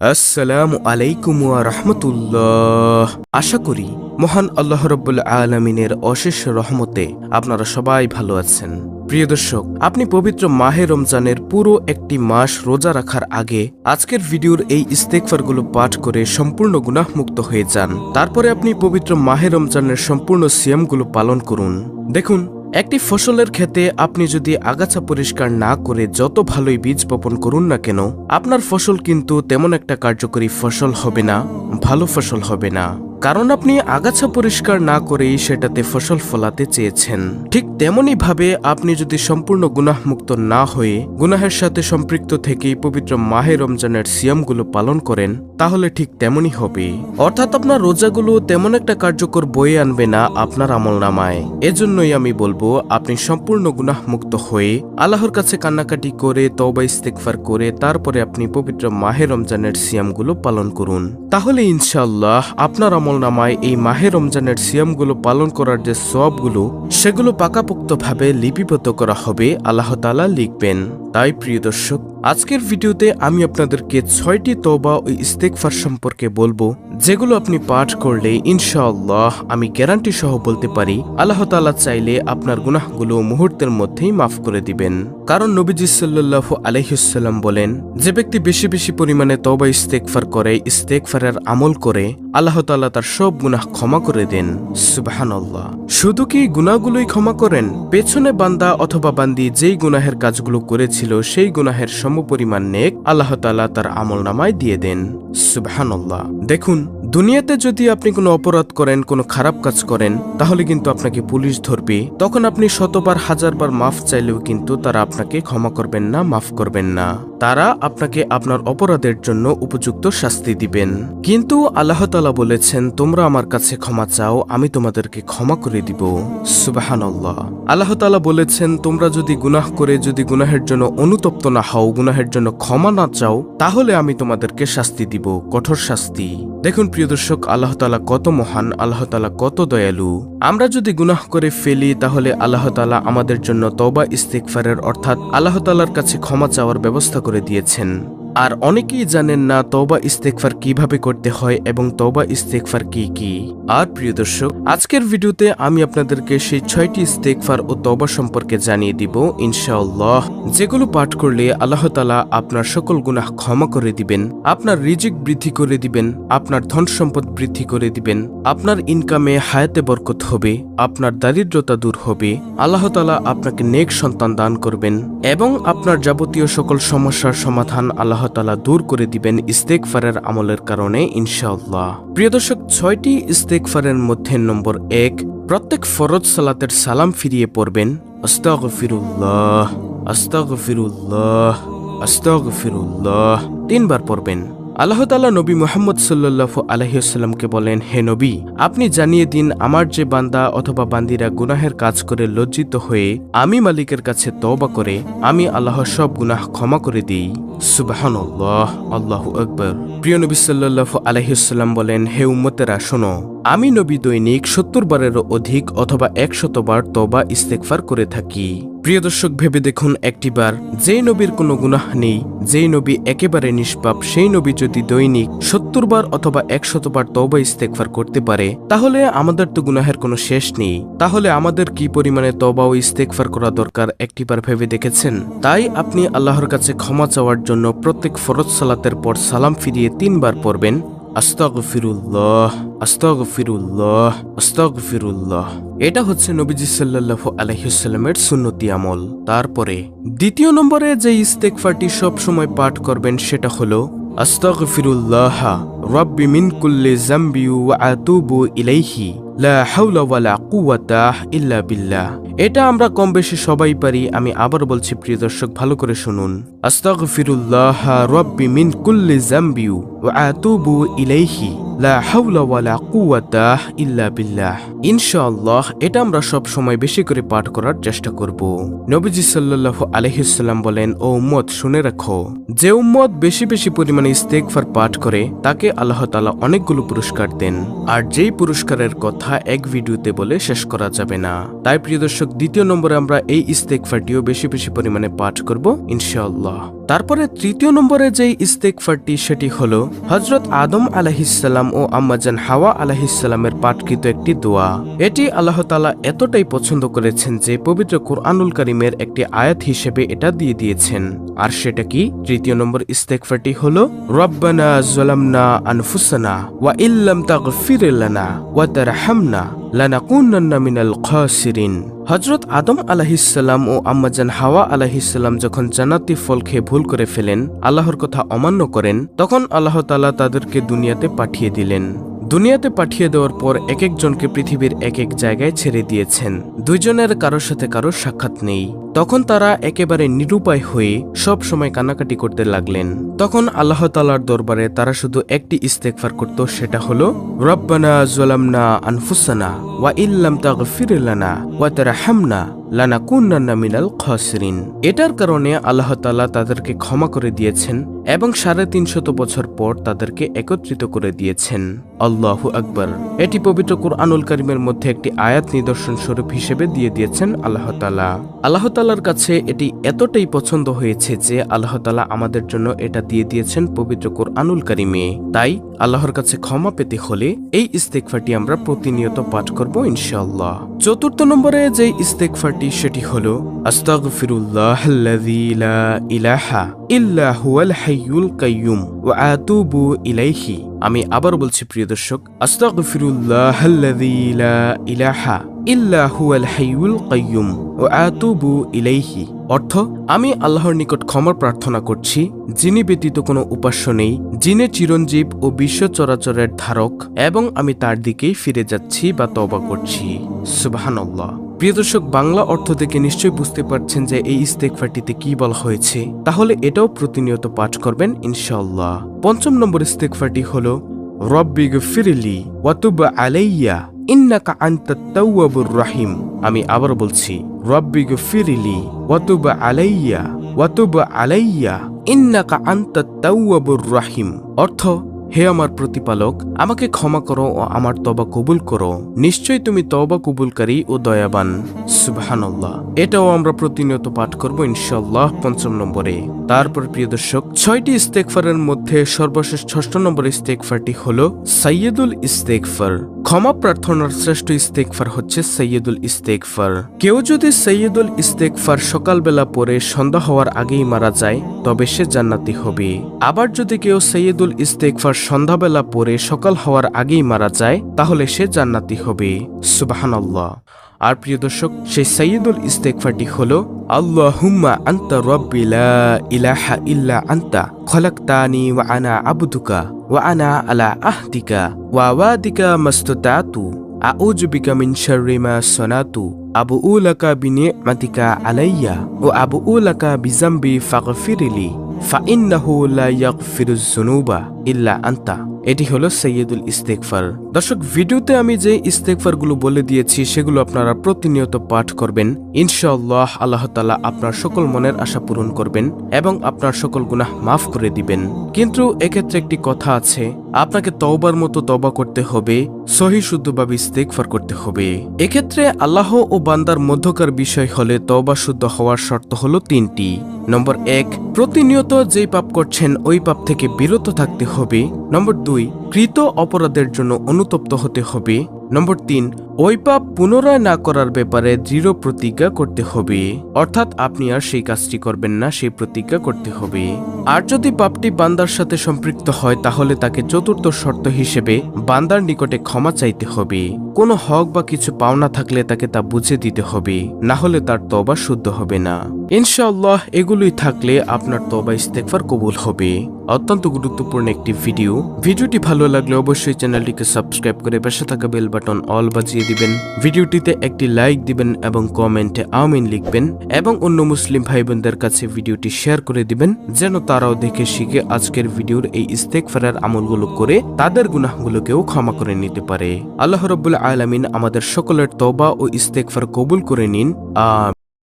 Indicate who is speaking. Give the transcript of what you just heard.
Speaker 1: আসসালামু আলাইকুম রাহমাতুল্লাহ। আশা করি মহান আল্লাহ রব্বুল আলমিনের অশেষ রহমতে আপনারা সবাই ভালো আছেন। প্রিয় দর্শক, আপনি পবিত্র মাহে রমজানের পুরো একটি মাস রোজা রাখার আগে আজকের ভিডিওর এই ইস্তেকফারগুলো পাঠ করে সম্পূর্ণ গুনাহমুক্ত হয়ে যান। তারপরে আপনি পবিত্র মাহে রমজানের সম্পূর্ণ সিয়ামগুলো পালন করুন। দেখুন একটি ফসলের ক্ষেতে আপনি যদি আগাছা পরিষ্কার না করে যত ভালোই বীজ বপন করুন না কেন, আপনার ফসল কিন্তু তেমন একটা কার্যকরী ফসল হবে না, ভালো ফসল হবে না। কারণ আপনি আগাছা পরিষ্কার না করেই সেটাতে ফসল ফলাতে চেয়েছেন। ঠিক তেমনই ভাবে আপনি যদি সম্পূর্ণ গুনাহমুক্ত না হয়ে গুনাহের সাথে সম্পৃক্ত থেকেই পবিত্র মাহে রমজানের সিয়ামগুলো পালন করেন, তাহলে ঠিক তেমনই হবে। অর্থাৎ আপনার রোজাগুলো তেমন একটা কার্যকর বয়ে আনবে না আপনার আমল নামায় এজন্যই আমি বলব, আপনি সম্পূর্ণ গুনাহমুক্ত হয়ে আল্লাহর কাছে কান্নাকাটি করে, তওবা ইস্তেকফার করে, তারপরে আপনি পবিত্র মাহে রমজানের সিয়ামগুলো পালন করুন। তাহলে ইনশাল্লাহ আপনার আমল নামায় এই মাহে রমজানের সিয়ামগুলো পালন করার যে সবগুলো, সেগুলো পাকাপোক্তভাবে লিপিবদ্ধ করা হবে, আল্লাহ তালা লিখবেন। তাই প্রিয় দর্শক, আজকের ভিডিওতে আমি আপনাদেরকে ছয়টি তওবা ও ইস্তেকফার সম্পর্কে বলব, যেগুলো আপনি পাঠ করলে ইনশাআল্লাহ আমি গ্যারান্টি সহ বলতে পারি, আল্লাহ তালা চাইলে আপনার গুনাহগুলো মুহূর্তের মধ্যেই মাফ করে দিবেন। কারণ নবীজি সাল্লাহ আলহিসাল্লাম বলেন, যে ব্যক্তি বেশি বেশি পরিমাণে তওবা ইস্তেকফার করে ইস্তেকফারের আমল করে, আল্লাহ তালা তার সব গুনাহ ক্ষমা করে দেন। সুবাহান্লাহ শুধু কি গুনাহগুলোই ক্ষমা করেন? পেছনে বান্দা অথবা বান্দি যেই গুনাহের কাজগুলো করেছিল সেই গুনাহের সমপরিমাণ নেক আল্লাহ তালা তার আমল নামায় দিয়ে দেন। সুবাহান্লাহ দেখুন, দুনিয়াতে যদি আপনি কোনো অপরাধ করেন, কোনো খারাপ কাজ করেন, তাহলে কিন্তু আপনাকে পুলিশ ধরবে। তখন আপনি শতবার, হাজারবার মাফ চাইলেও কিন্তু তারা আপনাকে ক্ষমা করবেন না, মাফ করবেন না। তারা আপনাকে আপনার অপরাধের জন্য উপযুক্ত শাস্তি দিবেন। কিন্তু আল্লাহ তালা বলেছেন, তোমরা আমার কাছে ক্ষমা চাও, আমি তোমাদেরকে ক্ষমা করে দিব। সুবাহান আল্লাহ তালা বলেছেন, তোমরা যদি গুনাহ করে, যদি গুনাহের জন্য অনুতপ্ত না হও, গুনাহের জন্য ক্ষমা না চাও, তাহলে আমি তোমাদেরকে শাস্তি দিব। কঠোর শাস্তি। দেখুন প্রিয় দর্শক, আল্লাহ তালা কত মহান, আল্লাহ তালা কত দয়ালু। আমরা যদি গুনাহ করে ফেলি, তাহলে আল্লাহ তালা আমাদের জন্য তওবা ইস্তেকফারের অর্থাৎ আল্লাহ তালার কাছে ক্ষমা চাওয়ার ব্যবস্থা করে দিয়েছেন। আর অনেকেই জানেন না তওবা ইস্তেকফার কীভাবে করতে হয় এবং তওবা ইস্তেকফার কি কি। আর প্রিয় দর্শক, আজকের ভিডিওতে আমি আপনাদেরকে সেই ছয়টি ইস্তেকফার ও তওবা সম্পর্কে জানিয়ে দিব, ইনশাআল্লাহ। যেগুলো পাঠ করলে আল্লাহ তালা আপনার সকল গুনাহ ক্ষমা করে দিবেন, আপনার রিজিক বৃদ্ধি করে দিবেন, আপনার ধন সম্পদ বৃদ্ধি করে দিবেন, আপনার ইনকামে হায়াতে বরকত হবে, আপনার দারিদ্রতা দূর হবে, আল্লাহ তালা আপনাকে নেক সন্তান দান করবেন এবং আপনার যাবতীয় সকল সমস্যার সমাধান আল্লাহ তালা দূর করে দিবেন ইস্তেকফারের আমলের কারণে, ইনশাআল্লাহ। প্রিয় দর্শক, ছয়টি ইস্তেকফারের মধ্যে নম্বর এক, প্রত্যেক ফরজ সালাতের সালাম ফিরিয়ে পড়বেন, আস্তাগফিরুল্লাহ আস্তাগ ফিরুল্লাহ তিনবার পড়বেন। আল্লাহ তাল্লাহ নবী মোহাম্মদ সাল্লাহ আলহিউসাল্লামকে বলেন, হে নবী, আপনি জানিয়ে দিন আমার যে বান্দা অথবা বান্দিরা গুনাহের কাজ করে লজ্জিত হয়ে আমি মালিকের কাছে তওবা করে, আমি আল্লাহ সব গুনাহ ক্ষমা করে দিই। সুবাহান আল্লাহ আকবর। প্রিয় নবী সাল্লাহ আলহিউসাল্লাম বলেন, হে উম্মতেরা, শোনো আমি নবী দৈনিক সত্তর বারেরও অধিক অথবা একশতবার তবা ইস্তেকফার করে থাকি। প্রিয় দর্শক, ভেবে দেখুন একটিবার যেই নবীর কোনো গুনাহ নেই যেই নবী একেবারে নিষ্পাপ, সেই নবী যদি দৈনিক সত্তর বার অথবা একশতবার তবা ইস্তেকফার করতে পারে, তাহলে আমাদের তো গুনাহের কোনো শেষ নেই। তাহলে আমাদের কি পরিমাণে তবা ও ইস্তেকফার করা দরকার একটিবার ভেবে দেখেছেন? তাই আপনি আল্লাহর কাছে ক্ষমা চাওয়ার জন্য প্রত্যেক ফরজ সালাতের পর সালাম ফিরিয়ে তিনবার পড়বেন। আস্তাগফিরুল্লাহ আস্তাগফিরুল্লাহ আস্তাগফিরুল্লাহ। এটা হচ্ছে নবীজি সাল্লাল্লাহু আলাইহিসাল্লামের সুন্নতি আমল। তারপরে দ্বিতীয় নম্বরে যে ইস্তেকফাটি সব সময় পাঠ করবেন সেটা হলো, আস্তাগফিরুল্লাহ। রাব্বি মিন কুল্লি জাম্বিউ ওয়া আতুবু ইলাইহি, লা হাওলা ওয়ালা কুওয়াতা ইল্লা বিল্লাহ। এটা আমরা কম বেশি সবাই পারি, আমি আবার বলছি প্রিয় দর্শক, ভালো করে শুনুন। আস্তাগফিরুল্লাহ রব্বি মিন কুল্লি জামবি ওয়া আতুবু ইলাইহি। লা ওয়ালা ইল্লা বিল্লাহ। ইনশাআল্লাহ, এটা আমরা সব সময় বেশি করে পাঠ করার চেষ্টা করব। নবীজি সাল্লাল্লাহু আলাইহি সাল্লাম বলেন, ও উম্মত, শুনে রাখো। যে উম্মত বেশি বেশি পরিমাণে ইস্তেগফার পাঠ করে, তাকে আল্লাহ তাআলা অনেকগুলো পুরস্কার দেন। আর যেই পুরস্কারের কথা এক ভিডিওতে বলে শেষ করা যাবে না। তাই প্রিয় দর্শক, দ্বিতীয় নম্বরে আমরা এই ইস্তেগফারটিও বেশি বেশি পরিমাণে পাঠ করব, ইনশাআল্লাহ। তারপরে তৃতীয় নম্বরে যেই ইস্তেগফারটি, সেটি হলো হজরত আদম আলাহিসাল্লাম ও আম্মাজান হাওয়া আলাহিসাল্লামের পাঠকৃত একটি দোয়া। এটি আল্লাহ তালা এতটাই পছন্দ করেছেন যে পবিত্র কোরআনুল করিমের একটি আয়াত হিসেবে এটা দিয়ে দিয়েছেন। আর সেটা কি? তৃতীয় নম্বর ইস্তেকফাটি হল, রব্বানা জলামনা আনফুসানা ওয়া ইল্লাম তাগফির লানা ওয়া তারহামনা। লানাকুন্নান্না মিনাল হজরত আদম আলাহিসাল্লাম ও আম্মাজান হাওয়া আলাহিসাল্লাম যখন জান্নাতি ফল খেয়ে ভুল করে ফেলেন, আল্লাহর কথা অমান্য করেন, তখন আল্লাহ তালা তাদেরকে দুনিয়াতে পাঠিয়ে দিলেন। দুনিয়াতে পাঠিয়ে দেওয়ার পর এক একজনকে পৃথিবীর এক এক জায়গায় ছেড়ে দিয়েছেন। দুইজনের কারোর সাথে কারোর সাক্ষাৎ নেই। তখন তারা একেবারে নিরুপায় হয়ে সব সময় কানাকাটি করতে লাগলেন। তখন আল্লাহ তালার দরবারে তারা শুধু একটি ইস্তেকফার করত, সেটা হলো, রব্বানা জলামনা আনফুসানা ওয়া ইল্লাম তাগফির লানা ওয়া তারহামনা লানা কুন্নান্না মিনাল খসরিন। এটার কারণে আল্লাহ তাআলা তাদেরকে ক্ষমা করে দিয়েছেন এবং সাড়ে তিনশত বছর পর তাদেরকে একত্রিত করে দিয়েছেন। আল্লাহু আকবর। এটি পবিত্র কুরআনুল করিমের মধ্যে একটি আয়াত নিদর্শন স্বরূপ হিসেবে দিয়ে দিয়েছেন আল্লাহ তাআলা। আল্লাহ তাআলার কাছে এটি এতটাই পছন্দ হয়েছে যে আল্লাহতালা আমাদের জন্য এটা দিয়ে দিয়েছেন পবিত্র কোর আনুল কারিমে। তাই আল্লাহর কাছে ক্ষমা পেতে হলে এই ইস্তেকফাটি আমরা প্রতিনিয়ত পাঠ করব ইনশাআল্লাহ। চতুর্থ নম্বরে যে ইস্তেকফারটি সেটি হলো ইলাহা ইল্লা হুয়াল হাইয়ুল কাইয়ুম ওয়া আতুবু ইলাইহি। আমি আবার বলছি, প্রিয় দর্শক ইলাহা ইল্লা হুয়াল হাইয়ুল কাইয়ুম ওয়া আতুবু ইলাইহি। অর্থ, আমি আল্লাহর নিকট ক্ষমা প্রার্থনা করছি, যিনি ব্যতীত কোনো উপাস্য নেই, যিনি চিরঞ্জীব ও বিশ্ব চরাচরের ধারক, এবং আমি তার দিকেই ফিরে যাচ্ছি বা তবা করছি। সুবহানাল্লাহ। প্রিয় দর্শক, বাংলা অর্থ থেকে নিশ্চয়ই বুঝতে পারছেন যে এই ইস্তেকফারটিতে কি বলা হয়েছে। তাহলে এটাও প্রতিনিয়ত পাঠ করবেন ইনশাল্লাহ পঞ্চম নম্বর ইস্তেকফারটি হলো রব্বিগ ফিরলি ওয়াতুব আলাইয়া। ইন্নাকা আনতাত রাহিম। আমি আবার বলছি রব্বিগ ফিরলি ওয়াতুব আলাইয়া ওয়াতুব আলাইয়া। ইন্নাকা আনতাত রাহিম। অর্থ, হে আমার প্রতিপালক, আমাকে ক্ষমা করো ও আমার তবা কবুল করো। নিশ্চয়ই তুমি তবা কবুলকারী ও দয়াবান। সুবহানাল্লাহ। এটাও আমরা প্রতিনিয়ত পাঠ করব ইনশাআল্লাহ পঞ্চম নম্বরে। তারপর প্রিয় দর্শক, ছয়টি ইস্তেকফারের মধ্যে সর্বশেষ ষষ্ঠ নম্বর ইস্তেকফারটি হল সাইয়দুল ইস্তেকফার ক্ষমা প্রার্থনার শ্রেষ্ঠ ইস্তেকফার হচ্ছে সৈয়দুল ইস্তেকফার কেউ যদি সৈয়দুল ইস্তেকফার সকালবেলা পরে সন্ধ্যা হওয়ার আগেই মারা যায়, তবে সে জান্নাতি হবে। আবার যদি কেউ সৈয়দুল ইস্তেকফার সন্ধ্যাবেলা পরে সকাল হওয়ার আগেই মারা যায়, তাহলে সে জান্নাতি হবে। সুবাহানাল্লাহ। আর প্রিয় দর্শক, সেই সৈয়দুল ইস্তেকফারটি হলো, আল্লাহুম্মা আন্তা রব্বি লা ইলাহা ইল্লা আন্তা, খলাকতানি ওয়া আনা আবদুকা ওয়া আনা আলা আহদিকা ওয়া ওয়াদিকা মাস্তাতু আউযু বিকা মিন শাররি মা সানাতু আবু উলাকা বিনি'মাতিকা আলাইয়া ও আবু উলাকা বিজাম্বি ফাগফিরলি ফাইন্নাহু লা ইয়াগফিরুজ যুনুবা ইল্লা আন্তা। এটি হলো সৈয়দুল ইস্তেকফার দর্শক, ভিডিওতে আমি যে ইস্তেকফারগুলো বলে দিয়েছি, সেগুলো আপনারা প্রতিনিয়ত পাঠ করবেন। ইনশাআল্লাহ আল্লাহ তালা আপনার সকল মনের আশা পূরণ করবেন এবং আপনার সকল গুনাহ মাফ করে দিবেন। কিন্তু এক্ষেত্রে একটি কথা আছে আপনাকে তওবার মতো তবা করতে হবে, সহি শুদ্ধভাবে ইস্তেকফার করতে হবে। এক্ষেত্রে আল্লাহ ও বান্দার মধ্যকার বিষয় হলে তওবা শুদ্ধ হওয়ার শর্ত হল তিনটি। নম্বর এক, প্রতিনিয়ত যেই পাপ করছেন ওই পাপ থেকে বিরত থাকতে হবে। নম্বর দুই, কৃত অপরাধের জন্য অনুতপ্ত হতে হবে। নম্বর তিন ওই পাপ পুনরায় না করার ব্যাপারে দৃঢ় প্রতিজ্ঞা করতে হবে। অর্থাৎ আপনি আর সেই কাজটি করবেন না, সেই প্রতিজ্ঞা করতে হবে। আর যদি পাপটি বান্দার সাথে সম্পৃক্ত হয়, তাহলে তাকে চতুর্থ শর্ত হিসেবে বান্দার নিকটে ক্ষমা চাইতে হবে। কোনো হক বা কিছু পাওনা থাকলে তাকে তা বুঝে দিতে হবে, না হলে তার তবা শুদ্ধ হবে না। ইনশাআল্লাহ, এগুলোই থাকলে আপনার তবা ইস্তেকফার কবুল হবে। অত্যন্ত গুরুত্বপূর্ণ একটি ভিডিও। ভিডিওটি ভালো লাগলে অবশ্যই চ্যানেলটিকে সাবস্ক্রাইব করে পাশে থাকা বেল বাটন অল বাজিয়ে দিবেন, ভিডিওটিতে একটি লাইক দিবেন এবং কমেন্টে আমিন লিখবেন এবং অন্য মুসলিম ভাই বোনদের কাছে ভিডিওটি শেয়ার করে দিবেন, যেন তারাও দেখে শিখে আজকের ভিডিওর এই ইস্তেকফারের আমলগুলো করে তাদের গুনাহগুলোকেও ক্ষমা করে নিতে পারে। আল্লাহ রব্বুল আলমিন আমাদের সকলের তবা ও ইস্তেকফার কবুল করে নিন। আ